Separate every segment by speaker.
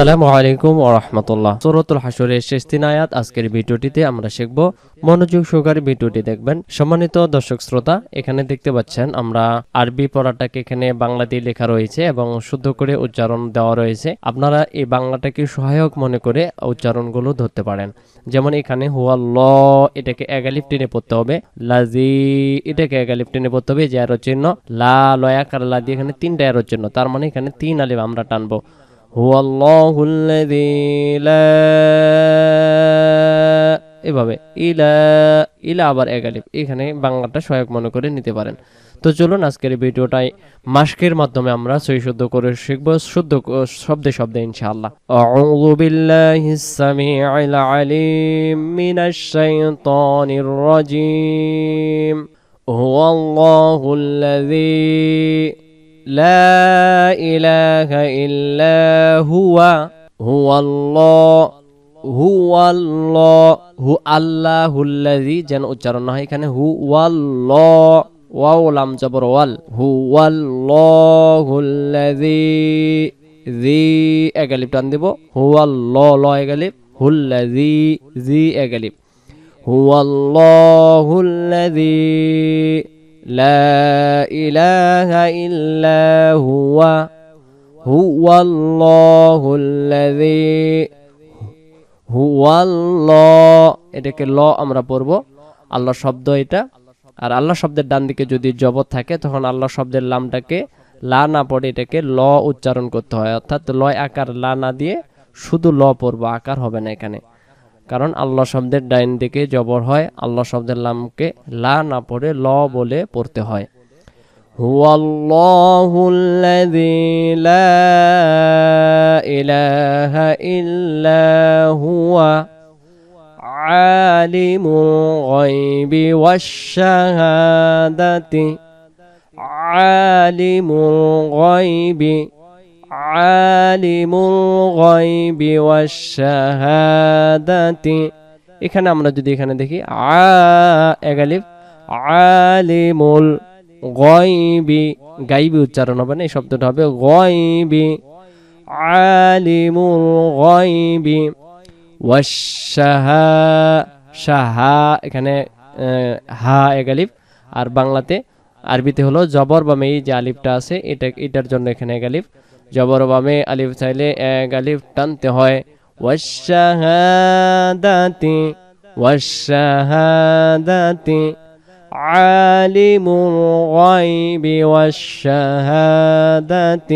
Speaker 1: আসসালামু আলাইকুম ওরহমতুল্লাহ সুরতুল হাসুরের শেষ তিন আয়াত আজকের ভিডিওটিতে আমরা শিখব মনোযোগ সহকারে ভিডিওটি দেখবেন সম্মানিত দর্শক শ্রোতা এখানে দেখতে পাচ্ছেন আমরা আরবি পড়াটাকে এখানে বাংলাতে লেখা রয়েছে এবং শুদ্ধ করে উচ্চারণ দেওয়া রয়েছে আপনারা এই বাংলাটাকে সহায়ক মনে করে উচ্চারণগুলো ধরতে পারেন যেমন এখানে হুয়া ল এটাকে একালিপ টেনে পড়তে হবে লাজি এটাকে একালিপ টেনে পড়তে হবে যে অ্যারো চিহ্ন লা লয়া কার লা দিয়ে এখানে তিনটা অ্যারো চিহ্ন তার মানে এখানে তিন আলিফ আমরা টানবো هو الله الذي لا এভাবে ইলা ইলা আবার একালিপ এখানে বাংলাটা সহায়ক মনে করে নিতে পারেন তো চলুন আজকের ভিডিওটাই মাস্কের মাধ্যমে আমরা সই শুদ্ধ করে শিখব শুদ্ধ শব্দে শব্দে ইনশাআল্লাহ আউযু বিল্লাহি সামিউল আলিম মিনাশ শাইতানির রাজিম هو الله الذي لا إله إلا هو هو الله هو الله هو الله الذي যেন উচ্চারণ হয় এখানে হু আল্লাহ ওয়াও লাম জবর ওয়াল হু আল্লাহু জি এগালিপ টান দিব হু ল ল এগালিপ হুল্লাজি জি এগালিপ هو ল الذي لا إله إلا هو هو الله الذي هو الله এটাকে ল আমরা পড়ব আল্লাহ শব্দ এটা আর আল্লাহ শব্দের ডান দিকে যদি জব থাকে তখন আল্লাহ শব্দের লামটাকে লা না পড়ে এটাকে ল উচ্চারণ করতে হয় অর্থাৎ লয় আকার লা না দিয়ে শুধু ল পড়ব আকার হবে না এখানে কারণ আল্লাহ শব্দের ডাইন দিকে জবর হয় আল্লাহ শব্দের লামকে লা না পড়ে ল বলে পড়তে হয় হুয়া عالم আলিমুল গায়বি ওয়াশ শাহাদাতি এখানে আমরা যদি এখানে দেখি আ এগালিফ আলিমুল গয়বি গাইবি উচ্চারণ হবে না এই শব্দটা হবে গয়বি আলিমুল গয়বি ওয়াশাহা শাহা এখানে হা এগালিফ আর বাংলাতে আরবিতে হলো জবর বা মেয়ে যে আলিফটা আছে এটা এটার জন্য এখানে এগালিফ جبر بامي ألف ثيلة إيج ألف تن تهوي والشهادات والشهادات عالم الغيب والشهادات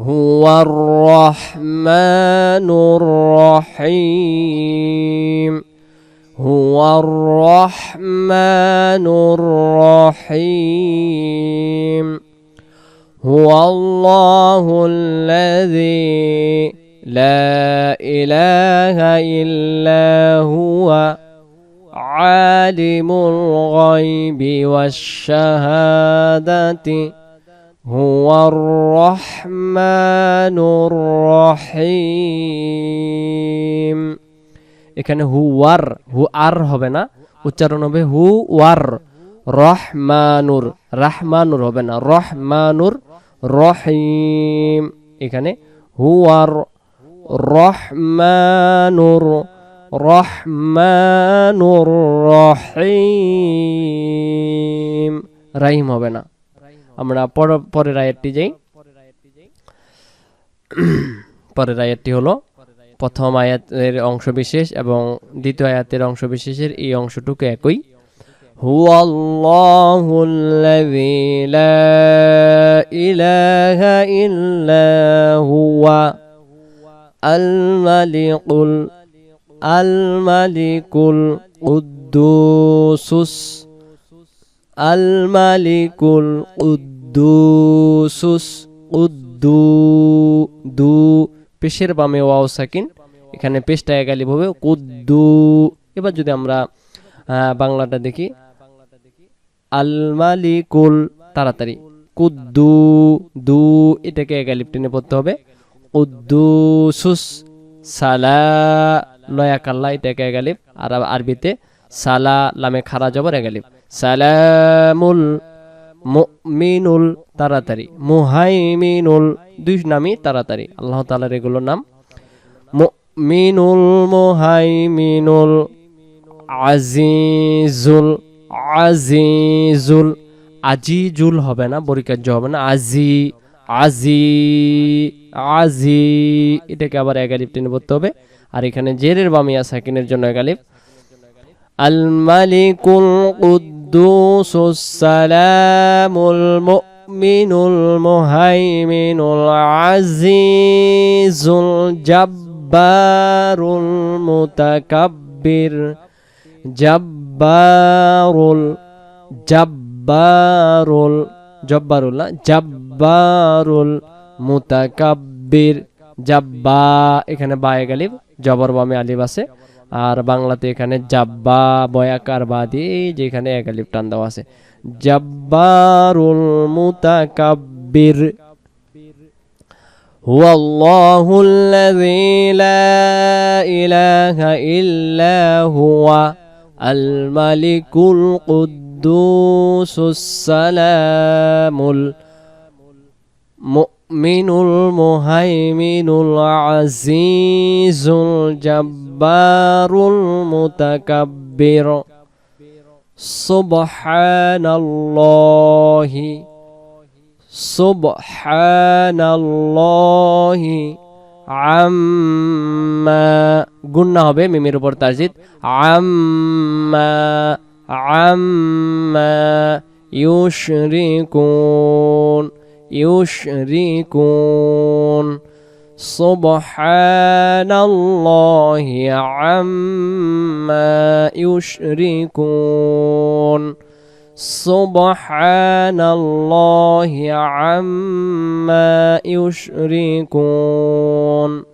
Speaker 1: هو الرحمن الرحيم هو الرحمن الرحيم هو الله الذي لا إله إلا هو عالم الغيب والشهادة هو الرحمن الرحيم এখানে হু ওয়ার হু আর হবে না উচ্চারণ হবে হু ওয়ার রহমানুর রাহমানুর হবে না রহমানুর রহিম এখানে হুয়ার রহমানুর রহমানুর রহিম রাহিম হবে না আমরা পরের রায়েরটি যাই পরের আয়াতটি হলো প্রথম আয়াতের অংশ বিশেষ এবং দ্বিতীয় আয়াতের বিশেষের এই অংশটুকু একই হুয়াল্লাহুল্লাযী লা إله إلا هو الملك الملك القدوس الملك القدوس قدو দু পেশের বামে ওয়াও সাকিন এখানে পেশটা একালিভ হবে কুদ্দু এবার যদি আমরা বাংলাটা দেখি আল মালিকুল তাড়াতাড়ি কুদ্দু দু এটাকে একালিপ টেনে পড়তে হবে উদ্দু সুস সালা নয়া কাল্লা এটাকে এক একালিপ আর আরবিতে সালা লামে খারা জবর একালিপ সালামুল মিনুল তাড়াতাড়ি মুহাইমিনুল দুই নামই তাড়াতাড়ি আল্লাহ তালার এগুলোর নাম মিনুল মুহাইমিনুল আজিজুল আজিজুল আজিজুল হবে না বরিকার্য হবে না আজি আজি আজি এটাকে আবার একালিপ টেনে পড়তে হবে আর এখানে জেরের বামিয়া সাকিনের জন্য একালিপ আল মালিকুল কুদ্দুসুস সালামুল মুমিনুল মুহাইমিনুল আজিজুল জাব্বারুল মুতাকাব্বির জাব্বারুল জাব্বার জব্বারুল জব্বারুল্লাহ জব্বারুল মুতাকাব্বির জাব্বা এখানে বায়ে গালিব জবর বামে আলিব আছে আর বাংলাতে এখানে জাব্বা বয়াকার বা দিয়ে যেখানে এক আলিফ টান দেওয়া আছে জাব্বারুল মুতাকাব্বির هو الله الذي لا إله إلا هو الملك القدوس القدوس السلام المؤمن المهيمن العزيز الجبار المتكبر سبحان الله سبحان الله عما গুণ না হবে মিমের উপর তাজিদ আম্মা عما يشركون يشركون سبحان الله عما يشركون سبحان الله عما يشركون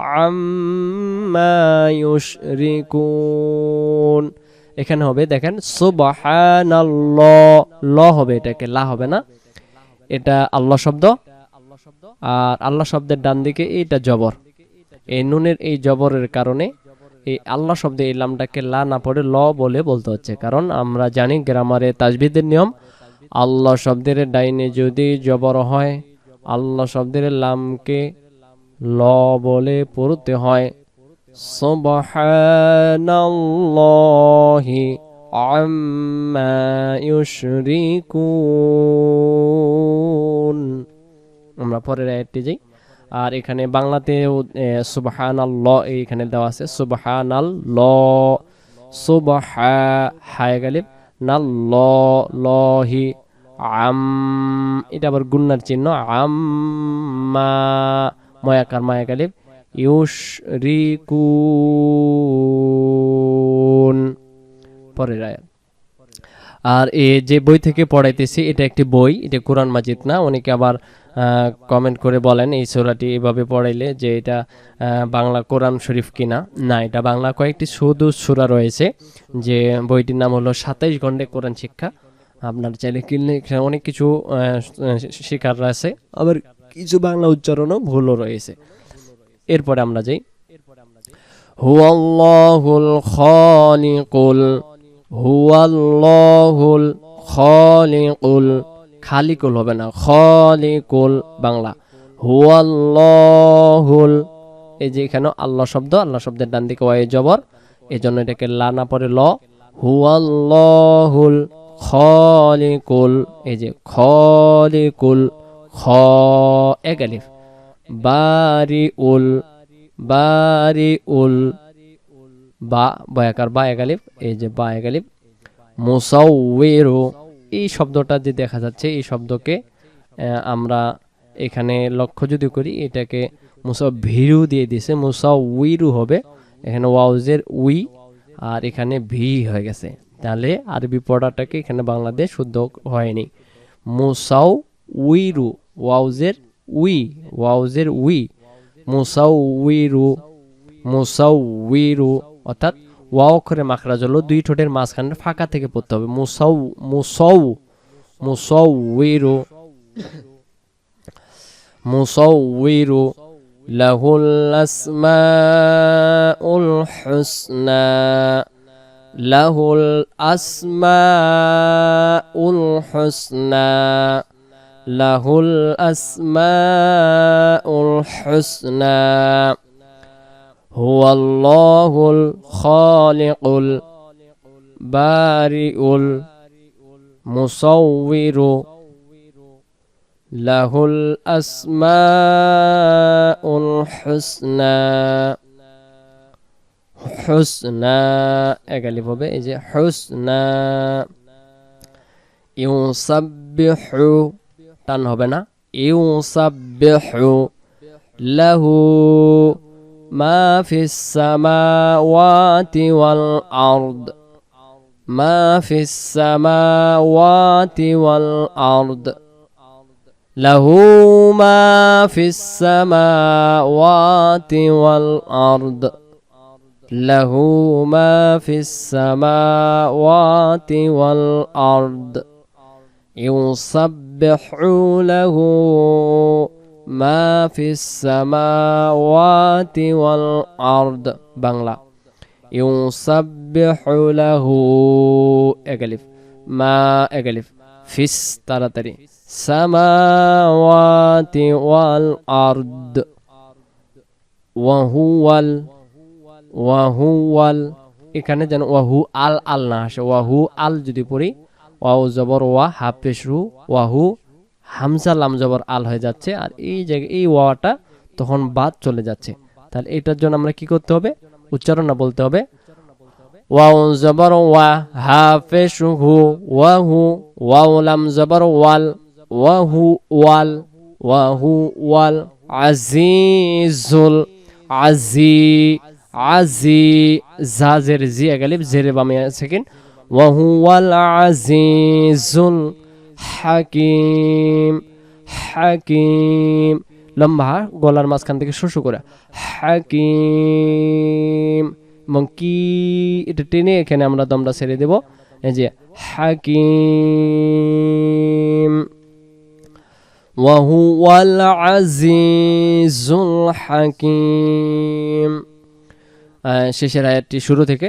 Speaker 1: আম্মা ইউশরিকুন এখানে হবে দেখেন সুবহানাল্লাহ ল হবে এটাকে লা হবে না এটা আল্লাহ শব্দ আর আল্লাহ শব্দের ডান দিকে এইটা জবর এই নুনের এই জবরের কারণে এই আল্লাহ শব্দে এই লামটাকে লা না পড়ে ল বলে বলতে হচ্ছে কারণ আমরা জানি গ্রামারে তাজবিদের নিয়ম আল্লাহ শব্দের ডাইনে যদি জবর হয় আল্লাহ শব্দের লামকে ল বলে পড়তে হয় সুবহানাল্লাহি আম্মা ইউশরিকুন আমরা পরের আয়াতটি যাই আর এখানে বাংলাতে সুবহান ল এইখানে দেওয়া আছে সুবহান ল সুবহা হায় গালিব না ল লহি আম এটা আবার গুন্নার চিহ্ন আম্মা মায়াকার মায়াকালিব ইউস রিকুন পরের আয়াত আর এ যে বই থেকে পড়াইতেছি এটা একটি বই এটা কোরআন মাজিদ না অনেকে আবার কমেন্ট করে বলেন এই সোরাটি এভাবে পড়াইলে যে এটা বাংলা কোরআন শরীফ কিনা না এটা বাংলা কয়েকটি সুদু সুরা রয়েছে যে বইটির নাম হলো সাতাইশ ঘন্টে কোরআন শিক্ষা আপনার চাইলে কিনলে অনেক কিছু শিকার আছে আবার কিছু বাংলা উচ্চারণও ভুলও রয়েছে এরপরে আমরা যাই হুয়াল্লাহুল খালিকুল হুয়াল্লাহুল খালিকুল খালিকুল হবে না খালিকুল বাংলা হুয়াল্লাহুল এই যে এখানে আল্লাহ শব্দ আল্লাহ শব্দের ডান দিকে ওয়াই জবর এজন্য এটাকে লা না পরে ল হুয়াল্লাহুল খালিকুল এই যে খালিকুল খ এক আলিফ বারি উল বারি উল বা বয়াকার বা এক আলিফ এই যে বা এক আলিফ মোসাউয়েরো এই শব্দটা যে দেখা যাচ্ছে এই শব্দকে আমরা এখানে লক্ষ্য যদি করি এটাকে মুসা ভিরু দিয়ে দিয়েছে মুসা উইরু হবে এখানে ওয়াউজের উই আর এখানে ভি হয়ে গেছে তাহলে আরবি পড়াটাকে এখানে বাংলাদেশ শুদ্ধ হয়নি মুসাউ উইরু ওয়াউজের উই ওয়াউজের উই মুসাউইরু মুসাউইরু অর্থাৎ ওয়াও করে মাখরাজ হলো দুই ঠোঁটের মাঝখানে ফাঁকা থেকে পড়তে হবে মুসাউ মুসৌ মুসৌইরু মুসৌইরু লাহুল আসমাউল হুসনা লাহুল আসমাউল হুসনা له الأسماء الحسنى هو الله الخالق البارئ المصور له الأسماء الحسنى حسنى أقلب بإجي حسنى يسبح টান হবে না ইউসাব্বিহু লাহু মা ফিস সামাওয়াতি ওয়াল আরদ মা ফিস সামাওয়াতি ওয়াল আরদ له ما في السماوات والأرض له ما في السماوات والأرض يصب يسبحوا له ما في السماوات والأرض بنغلا يسبح له أغلف ما أغلف ফিস তাড়াতাড়ি সামাওয়াতি ওয়াল আরদ ওয়াহুয়াল ওয়াহুয়াল এখানে যেন ওয়াহু আল আল না আসে ওয়াহু আল যদি পড়ি ওয়াউ জবর ওয়া হাফ পেশ রু ওয়াহু হামসা লাম জবর আল হয়ে যাচ্ছে আর এই জায়গায় এই ওয়াটা তখন বাদ চলে যাচ্ছে তাহলে এটার জন্য আমরা কি করতে হবে উচ্চারণ না বলতে হবে ওয়াউ জবর ওয়া হা পেশ হু ওয়াহু ওয়াউ লাম জবর ওয়াল ওয়াহু ওয়াল ওয়াহু ওয়াল আজিজুল আজি আজি জাজের জি এগালিব জেরে বামে সেকেন্ড ওয়াহুয়াল আজিজুল হাকিম হাকিম লম্বা গলার মাঝখান থেকে শুশু করে হাকিম এবং কি এটা টেনে এখানে আমরা দমটা ছেড়ে দেব এই যে হাকিম ওয়াহুয়াল আজিজুল হাকিম শেষের আয়াতটি শুরু থেকে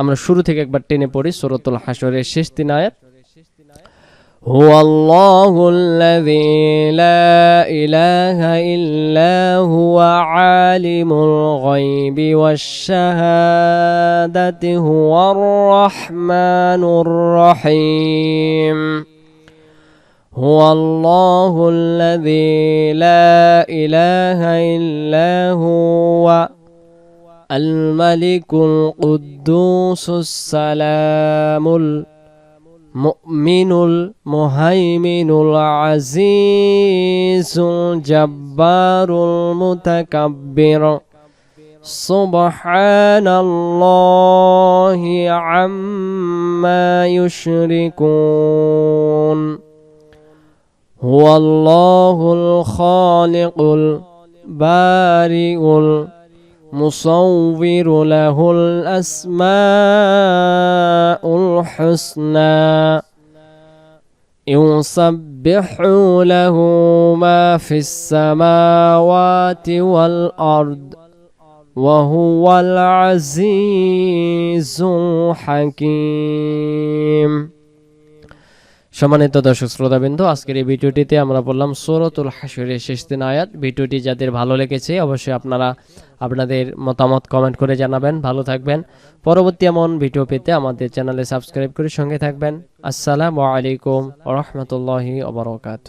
Speaker 1: আমরা শুরু থেকে একবার টেনে পড়ি সুরতুল হাসরের শেষ তিন আয়াত هو الله الذي لا إله إلا هو عالم الغيب والشهادة هو الرحمن الرحيم هو الله الذي لا إله إلا هو الملك القدوس السلام المؤمن المهيمن العزيز الجبار المتكبر سبحان الله عما يشركون هو الله الخالق البارئ مصور له الأسماء الحسنى يسبح له ما في السماوات والأرض وهو العزيز الحكيم সম্মানিত দর্শক শ্রোতাবিন্দু আজকের এই ভিডিওটিতে আমরা বললাম সোরতুল হাসুরের শেষ দিন আয়াত ভিডিওটি যাদের ভালো লেগেছে অবশ্যই আপনারা আপনাদের মতামত কমেন্ট করে জানাবেন ভালো থাকবেন পরবর্তী এমন ভিডিও পেতে আমাদের চ্যানেলে সাবস্ক্রাইব করে সঙ্গে থাকবেন আসসালামু আলাইকুম রহমতুল্লাহি অবরকাত